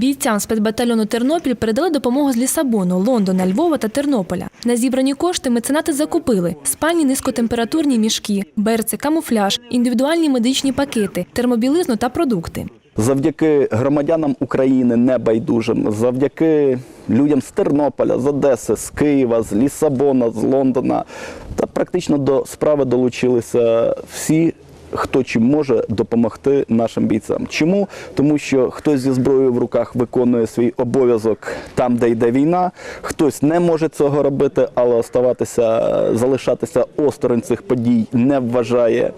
Бійцям спецбатальйону Тернопіль передали допомогу з Лісабону, Лондона, Львова та Тернополя. На зібрані кошти меценати закупили спальні низькотемпературні мішки, берці, камуфляж, індивідуальні медичні пакети, термобілизну та продукти. Завдяки громадянам України небайдужим, завдяки людям з Тернополя, з Одеси, з Києва, з Лісабона, з Лондона та практично до справи долучилися всі. Хто чим може допомогти нашим бійцям? Чому? Тому що хтось зі зброєю в руках виконує свій обов'язок там, де йде війна, хтось не може цього робити, але оставатися, залишатися осторонь цих подій не вважає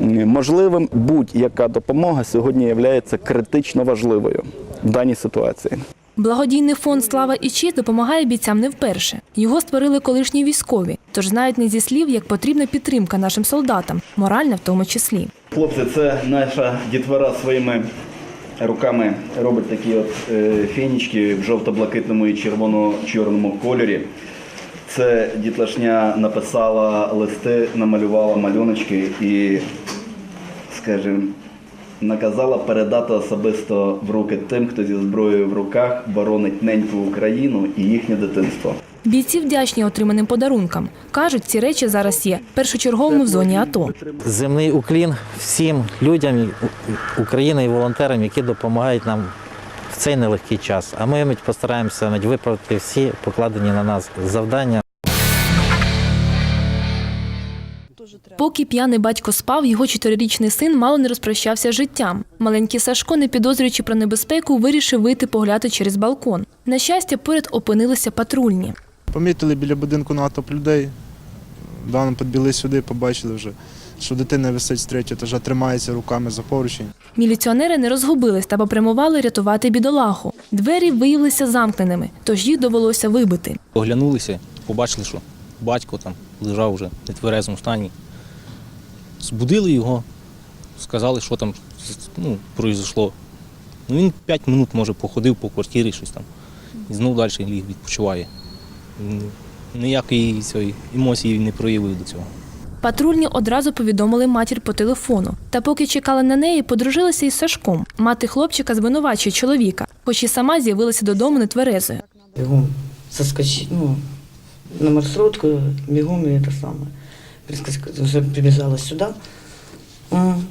можливим. Будь-яка допомога сьогодні є критично важливою в даній ситуації. Благодійний фонд Слава і честь допомагає бійцям не вперше. Його створили колишні військові, тож знають не зі слів, як потрібна підтримка нашим солдатам, моральна в тому числі. Хлопці, це наша дітвора своїми руками робить такі от е, фінічки в жовто-блакитному і червоно-чорному кольорі. Це дітлашня написала листи, намалювала малюночки і, скажімо, наказала передати особисто в руки тим, хто зі зброєю в руках боронить неньку Україну і їхнє дитинство. Бійці вдячні отриманим подарункам. Кажуть, ці речі зараз є першочерговими в зоні АТО. Земний уклін всім людям України і волонтерам, які допомагають нам в цей нелегкий час. А ми постараємося виправити всі покладені на нас завдання. Поки п'яний батько спав, його чотирирічний син мало не розпрощався з життям. Маленький Сашко, не підозрюючи про небезпеку, вирішив вийти погляти через балкон. На щастя, поряд опинилися патрульні. Помітили біля будинку натовп людей. Давно підбіли сюди, побачили вже, що дитина висить з третього етажа, тримається руками за поручень. Міліціонери не розгубились та попрямували рятувати бідолаху. Двері виявилися замкненими, тож їх довелося вибити. Оглянулися, побачили, що батько там лежав вже в нетверезому стані. Збудили його, сказали, що там ну, пройшло. Ну, він 5 минут, може, походив по квартирі щось там. І знов далі ліг відпочиває. Ніякої цієї емоції він не проявив до цього. Патрульні одразу повідомили матір по телефону. Та поки чекали на неї, подружилися із Сашком. Мати хлопчика звинувачує чоловіка, хоч і сама з'явилася додому нетверезою. бегом соскочить, ну, на маршрутку, бегом и это самое Прискочила, Уже прибежала сюда. М,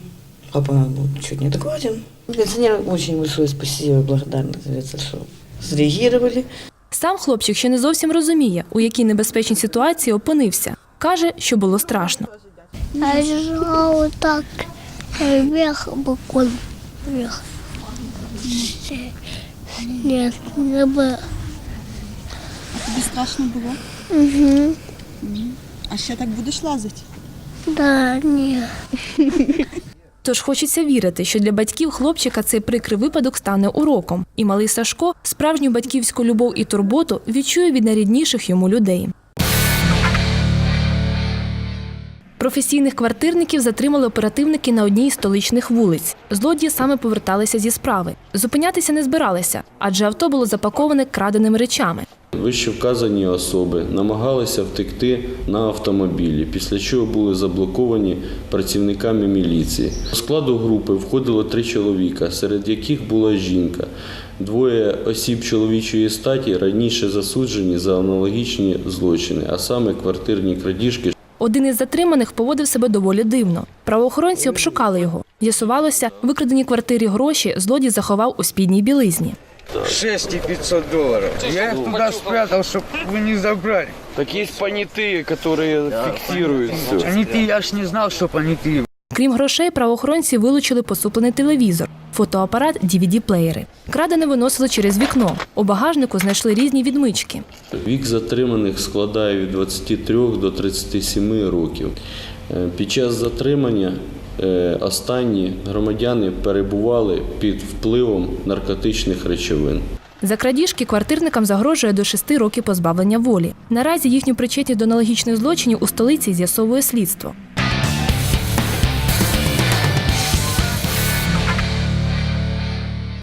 Папа был чуть не адекватен. Пенсионерам очень большое спасибо и благодарность за это, что среагировали. Сам хлопчик ще не зовсім розуміє, у якій небезпечній ситуації опинився. Каже, що було страшно. Я лежала вот так э, вверх, боком вверх. Нет, не было. Тобі страшно було? Угу. А ще так будеш лазити? Да, нет. Тож хочеться вірити, що для батьків хлопчика цей прикрий випадок стане уроком, і малий Сашко справжню батьківську любов і турботу відчує від найрідніших йому людей. Професійних квартирників затримали оперативники на одній із столичних вулиць. Злодії саме поверталися зі справи. Зупинятися не збиралися, адже авто було запаковане краденими речами. Вище вказані особи намагалися втекти на автомобілі, після чого були заблоковані працівниками міліції. До складу групи входило три чоловіка, серед яких була жінка. Двоє осіб чоловічої статі раніше засуджені за аналогічні злочини, а саме квартирні крадіжки, Один із затриманих поводив себе доволі дивно. Правоохоронці обшукали його. З'ясувалося, викрадені квартирі гроші злодій заховав у спідній білизні. 6500 долларов. Я их туда спрятал, чтобы вы не забрали. Так є понятые, которые фіксують все. Они ты, я ж не знал, что понятые. Крім грошей, правоохоронці вилучили посуплений телевізор, фотоапарат, DVD-плеєри. Крадене виносили через вікно. У багажнику знайшли різні відмички. Вік затриманих складає від 23 до 37 років. Е, Під час затримання е, останні громадяни перебували під впливом наркотичних речовин. За крадіжки квартирникам загрожує до шести років позбавлення волі. Наразі їхню причетність до аналогічних злочинів у столиці з'ясовує слідство.